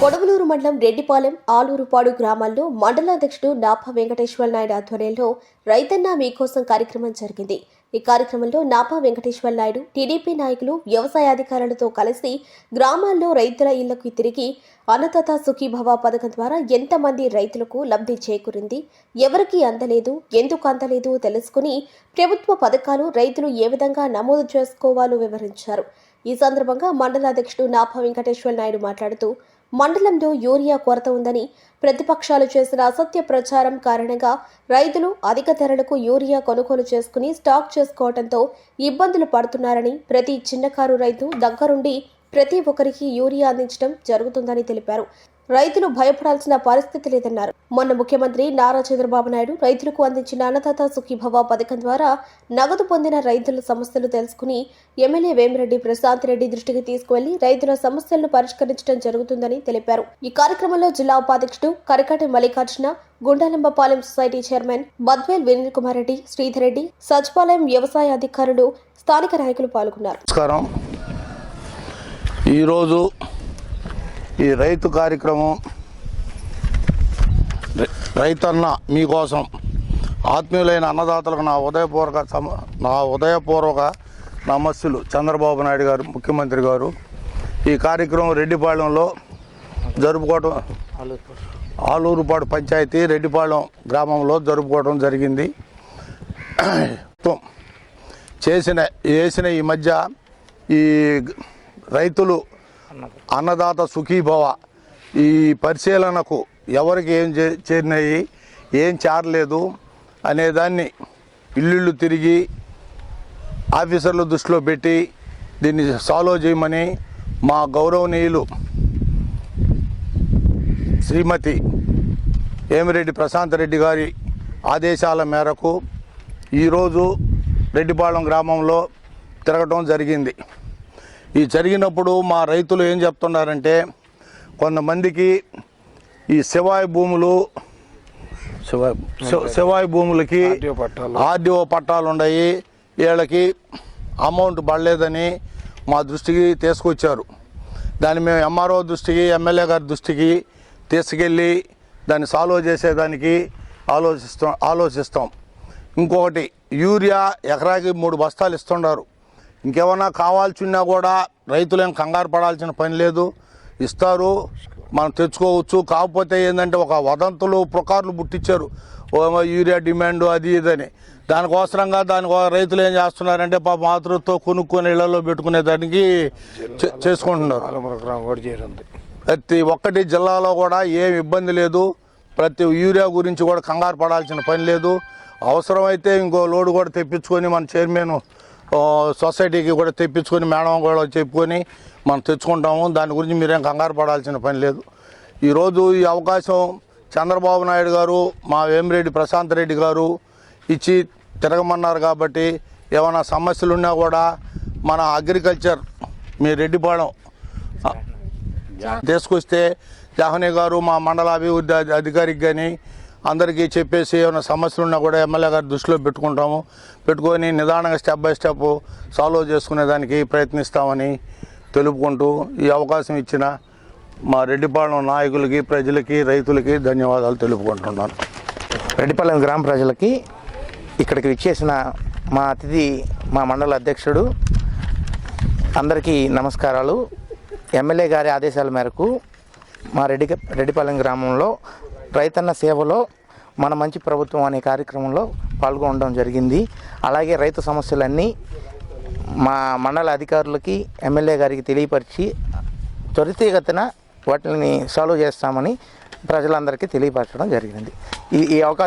కొడవలూరు మండలం రెడ్డిపాలెం ఆలూరుపాడు గ్రామాల్లో మండలాధ్యక్షుడు నాపా వెంకటేశ్వర నాయుడు ఆధ్వర్యంలో రైతన్న మీకోసం కార్యక్రమం జరిగింది. ఈ కార్యక్రమంలో నాపా వెంకటేశ్వర నాయుడు టీడీపీ నాయకులు వ్యవసాయ అధికారులతో కలిసి గ్రామాల్లో రైతుల ఇళ్ళకు తిరిగి అన్నదాత సుఖీభవ పథకం ద్వారా ఎంతమంది రైతులకు లబ్ధి చేకూరింది ఎవరికి అందలేదు ఎందుకు అందలేదు తెలుసుకుని ప్రభుత్వ పథకాలు రైతులు ఏ విధంగా నమోదు చేసుకోవాలో వివరించారు. ఈ సందర్భంగా మండలాధ్యక్షుడు నాపా వెంకటేశ్వర నాయుడు మాట్లాడుతూ మండలంలో యూరియా కొరత ఉందని ప్రతిపక్షాలు చేసిన అసత్య ప్రచారం కారణంగా రైతులు అధిక ధరలకు యూరియా కొనుగోలు చేసుకుని స్టాక్ చేసుకోవడంతో ఇబ్బందులు పడుతున్నారని ప్రతి చిన్నకారు రైతు దగ్గరుండి ప్రతి ఒక్కరికి యూరియా అందించడం జరుగుతుందని తెలిపారు. రైతులు భయపడాల్సిన పరిస్థితి లేదన్నారు. మొన్న ముఖ్యమంత్రి నారా చంద్రబాబు నాయుడు రైతులకు అందించిన అన్నదాత సుఖీభవ పథకం ద్వారా నగదు పొందిన రైతుల సమస్యలు తెలుసుకుని ఎమ్మెల్యే వేమిరెడ్డి ప్రశాంత్ రెడ్డి దృష్టికి తీసుకువెళ్ళి రైతుల సమస్యలను పరిష్కరించడం జరుగుతుందని తెలిపారు. ఈ కార్యక్రమంలో జిల్లా ఉపాధ్యక్షుడు కరికాటి మల్లికార్జున గుండాలంబపాలెం సొసైటీ చైర్మన్ బద్వేల్ వినీల్ కుమార్ రెడ్డి శ్రీధర్ రెడ్డి సచివాలయం వ్యవసాయ అధికారులు స్థానిక నాయకులు పాల్గొన్నారు. ఈరోజు ఈ రైతు కార్యక్రమం రైతన్న మీకోసం ఆత్మీయులైన అన్నదాతలకు నా ఉదయపూర్వక నా ఉదయపూర్వక నమస్సులు. చంద్రబాబు నాయుడు గారు ముఖ్యమంత్రి గారు. ఈ కార్యక్రమం రెడ్డిపాళెంలో జరుపుకోవటం ఆలూరుపాడు పంచాయతీ రెడ్డిపాళెం గ్రామంలో జరుపుకోవడం జరిగింది. చేసిన వేసిన ఈ మధ్య ఈ రైతులు అన్నదాత సుఖీభవ. ఈ పరిశీలనకు ఎవరికి ఏం చేరినాయి ఏం చేరలేదు అనేదాన్ని ఇల్లుళ్ళు తిరిగి ఆఫీసర్ల దృష్టిలో పెట్టి దీన్ని సాల్వ్ చేయమని మా గౌరవనీయులు శ్రీమతి ఏమిరెడ్డి ప్రశాంత్ రెడ్డి గారి ఆదేశాల మేరకు ఈరోజు రెడ్డిపాళెం గ్రామంలో తిరగటం జరిగింది. ఈ జరిగినప్పుడు మా రైతులు ఏం చెప్తున్నారంటే కొంతమందికి ఈ శివాయి భూములు శివాయి శివ- శివాయి భూములకి ఆర్డీఓ పట్టాలు. ఆర్డీఓ పట్టాలు ఉన్నాయి వీళ్ళకి అమౌంట్ పడలేదని మా దృష్టికి తీసుకొచ్చారు. దాన్ని మేము ఎంఆర్ఓ దృష్టికి ఎమ్మెల్యే గారి దృష్టికి తీసుకెళ్ళి దాన్ని సాల్వ్ చేసేదానికి ఆలోచిస్తాం ఆలోచిస్తాం. ఇంకొకటి యూరియా ఎకరాకి మూడు బస్తాలు ఇస్తున్నారు ఇంకేమన్నా కావాల్సిన్నా కూడా రైతులేం కంగారు పడాల్సిన పని లేదు. ఇస్తారు. మనం తెచ్చుకోవచ్చు. కాకపోతే ఏంటంటే ఒక వదంతులు పుకార్లు పుట్టించారు. యూరియా డిమాండ్ అది ఇదని దానికోసరంగా దాని రైతులు ఏం చేస్తున్నారంటే పాప మాతృతో కొనుక్కొని ఇళ్ళలో పెట్టుకునే దానికి చే- చేసుకుంటున్నారు. ప్రతి ఒక్కటి జిల్లాలో కూడా ఏం ఇబ్బంది లేదు. ప్రతి యూరియా గురించి కూడా కంగారు పడాల్సిన పని లేదు. అవసరమైతే ఇంకో లోడ్ కూడా తెప్పించుకొని మన చైర్మన్ సొసైటీకి కూడా తెప్పించుకొని మేడం కూడా చెప్పుకొని మనం తెచ్చుకుంటాము. దాని గురించి మీరేం కంగారు పడాల్సిన పని లేదు. ఈరోజు ఈ అవకాశం చంద్రబాబు నాయుడు గారు మా వేమిరెడ్డి ప్రశాంత్ రెడ్డి గారు ఇచ్చి తిరగమన్నారు కాబట్టి ఏమైనా సమస్యలు ఉన్నా కూడా మన అగ్రికల్చర్ మీ రెడ్డిపాళెం తీసుకొస్తే జాహ్నీ గారు మా మండల అభివృద్ధి అధి- అధికారికి కానీ అందరికీ చెప్పేసి ఏమైనా సమస్యలు ఉన్నా కూడా ఎమ్మెల్యే గారి దృష్టిలో పెట్టుకుంటాము. పెట్టుకొని నిదానంగా స్టెప్ బై స్టెప్ సాల్వ్ చేసుకునేదానికి ప్రయత్నిస్తామని తెలుపుకుంటూ ఈ అవకాశం ఇచ్చిన మా రెడ్డిపాలెం నాయకులకి ప్రజలకి రైతులకి ధన్యవాదాలు తెలుపుకుంటున్నాను. రెడ్డిపాలెం గ్రామ ప్రజలకి ఇక్కడికి విచ్చేసిన మా అతిథి మా మండల అధ్యక్షుడు అందరికీ నమస్కారాలు. ఎమ్మెల్యే గారి ఆదేశాల మేరకు మా రెడ్డి రెడ్డిపాలెం గ్రామంలో రైతన్న సేవలో మన మంచి ప్రభుత్వం అనే కార్యక్రమంలో పాల్గొనడం జరిగింది. అలాగే రైతు సమస్యలన్నీ మా మండల అధికారులకి ఎమ్మెల్యే గారికి తెలియపరిచి త్వరితగతిన వాటిని సాల్వ్ చేస్తామని ప్రజలందరికీ తెలియపరచడం జరిగింది. ఈ ఈ అవకాశం